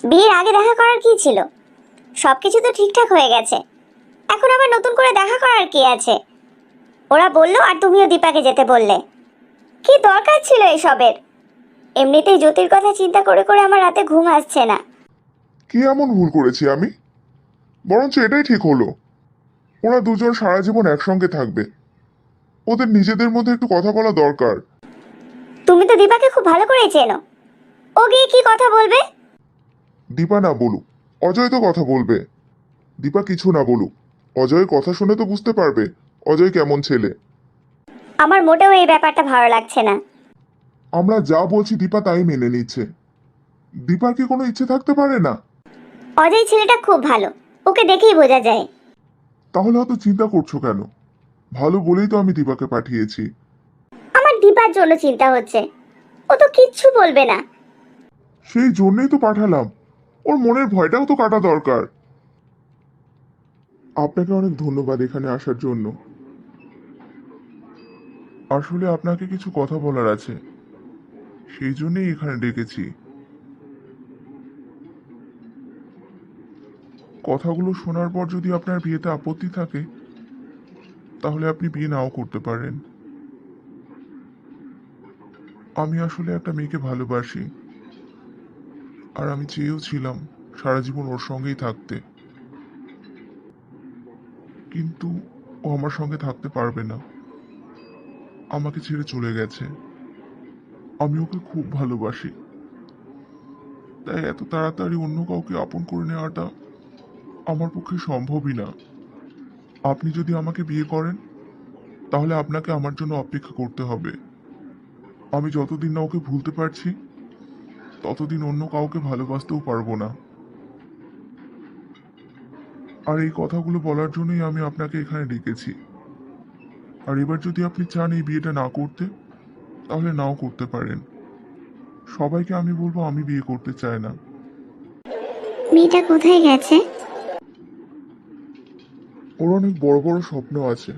বিয়ের আগে দেখা করার কি ছিল? সব কিছু তো ঠিকঠাক হয়ে গেছে। এখন আবার নতুন করে দেখা করার কি আছে? ওরা বলল আর তুমিও দীপাকে যেতে বললে। কি দরকার ছিল এসবের? এমনিতেই জ্যোতির কথা চিন্তা করে করে আমার রাতে ঘুম আসছে না। কি এমন ভুল করেছি আমি? বরঞ্চ এটাই ঠিক হলো। ওরা দুজন সারা জীবন একসঙ্গে থাকবে। ওদের নিজেদের মধ্যে একটু কথা বলা দরকার। তুমি তো দীপাকে খুব ভালো করেই চেনো। ও গিয়ে কি কথা বলবে? দীপা না বলুক অজয় তো কথা বলবে। দীপা কিছু না বলুক অজয়ের কথা শুনে তো বুঝতে পারবে অজয় কেমন ছেলে। আমার মোটেও এই ব্যাপারটা ভালো লাগছে না। আমরা যা বলছি দীপা তাই মেনে নিচ্ছে। দীপার কি কোনো ইচ্ছে থাকতে পারে না? অজয় ছেলেটা খুব ভালো ওকে দেখেই বোঝা যায়। তাহলে অত চিন্তা করছ কেন? ভালো বলেই তো আমি দীপাকে পাঠিয়েছি। আমার দীপার জন্য চিন্তা হচ্ছে ও তো কিচ্ছু বলবে না। সেই জন্যই তো পাঠালাম। ওর মনের ভয়টাও তো কাটা দরকার। আপনাকে অনেক ধন্যবাদ এখানে আসার জন্য। আসলে আপনাকে কিছু কথা বলার আছে। সেই জন্যই এখানে ডেকেছি। কথাগুলো শোনার পর যদি আপনার বিয়েতে আপত্তি থাকে, তাহলে আপনি বিয়ে নাও করতে পারেন। আমি আসলে একটা মেয়েকে ভালোবাসি। আর আমি চেয়েও ছিলাম সারা জীবন ওর সঙ্গেই থাকতে। কিন্তু ও আমার সঙ্গে থাকতে পারবে না। আমাকে ছেড়ে চলে গেছে। আমি ওকে খুব ভালোবাসি। তাই এত তাড়াতাড়ি অন্য কাউকে আপন করে নেওয়াটা আমার পক্ষে সম্ভবই না। আপনি যদি আমাকে বিয়ে করেন, তাহলে আপনাকে আমার জন্য অপেক্ষা করতে হবে। আমি যতদিন না ওকে ভুলতে পারছি ততদিন অন্য কাউকে ভালোবাসতেও পারব না। আর এই কথাগুলো বলার জন্যই আমি আপনাকে এখানে ডেকেছি। আর এবার যদি আপনি চান এই বিয়েটা না করতে তাহলে নাও করতে পারেন। সবাইকে আমি বলব আমি বিয়ে করতে চাই না। মেয়েটা কোথায় গেছে? ওর অনেক বড় বড় স্বপ্ন আছে।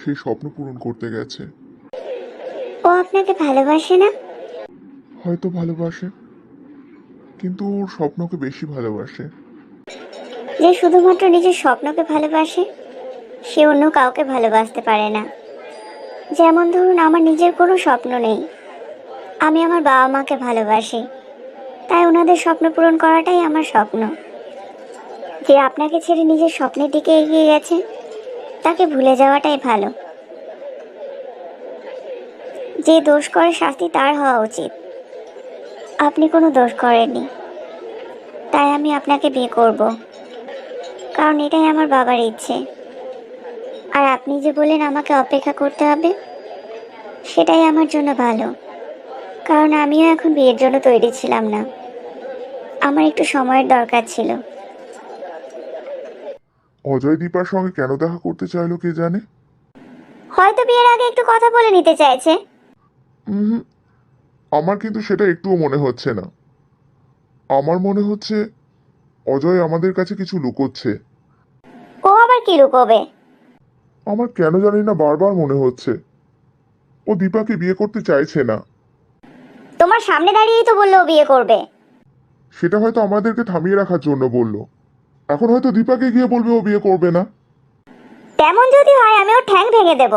সেই স্বপ্ন পূরণ করতে গেছে। ও আপনাকে ভালোবাসে না? হয়তো ভালোবাসে, কিন্তু ওর স্বপ্নকে বেশি ভালোবাসে। যে শুধুমাত্র নিজের স্বপ্নকে ভালোবাসে, সে অন্য কাউকে ভালোবাসতে পারে না। যেমন ধরুন, আমার নিজের কোনো স্বপ্ন নেই। আমি আমার বাবা মাকে ভালোবাসি। তাই ওনাদের স্বপ্ন পূরণ করাটাই আমার স্বপ্ন। যে আপনাকে ছেড়ে নিজের স্বপ্নের দিকে এগিয়ে গেছে, তাকে ভুলে যাওয়াটাই ভালো। যে দোষ করে শাস্তি তার হওয়া উচিত। আপনি কোনো দোষ করেননি। তাই আমি আপনাকে বিয়ে করব। কারণ এটাই আমার বাবার ইচ্ছে। আর আপনি যে বললেন আমাকে অপেক্ষা করতে হবে সেটাই আমার জন্য ভালো। কারণ আমিও এখন বিয়ের জন্য তৈরি ছিলাম না। আমার একটু সময়ের দরকার ছিল। অজয় দীপার সঙ্গে কেন দেখা করতে চাইলো কে জানে? হয়তো বিয়ের আগে একটু কথা বলে নিতে চাইছে। আমার কিন্তু সেটা একটুও মনে হচ্ছে না। আমার মনে হচ্ছে অজয় আমাদের কাছে কিছু লুকোচ্ছে। ও আবার কি লুকোবে? আমার কেন জানি না বারবার মনে হচ্ছে। ও দীপাকে বিয়ে করতে চাইছে না। তোমার সামনে দাঁড়িয়েই তো বলল বিয়ে করবে। সেটা হয়তো আমাদেরকে থামিয়ে রাখার জন্য বলল। এখন হয়তো দীপাকে গিয়ে বলবে ও বিয়ে করবে না। তেমন যদি হয় আমি ওর ঠ্যাং ভেঙে দেব।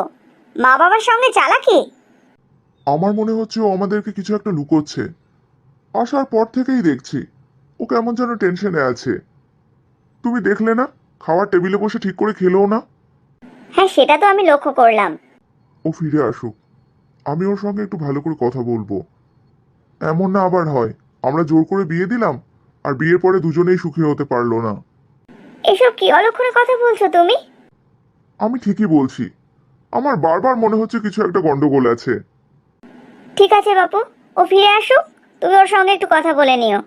মা বাবার সঙ্গে চালাকি? আমার মনে হচ্ছে ও আমাদেরকে কিছু একটা লুকোচ্ছে। আসার পর থেকেই দেখছি ও কেমন যেন টেনশনে আছে। তুমি দেখলে না খাওয়ার টেবিলে বসে ঠিক করে খেলেও না? হ্যাঁ সেটা তো আমি লক্ষ্য করলাম। ও ফিরে আসুক। আমি ওর সঙ্গে একটু ভালো করে কথা বলব। এমন না আবার হয় আমরা জোর করে বিয়ে দিলাম আর বিয়ের পরে দুজনেই সুখী হতে পারল না। এসব কি অলক্ষণে কথা বলছো তুমি? আমি ঠিকই বলছি। আমার বারবার মনে হচ্ছে কিছু একটা গন্ডগোল আছে। ঠিক আছে বাপু ও ফিরে আসুক। তুমি ওর সঙ্গে একটু কথা বলে নিও।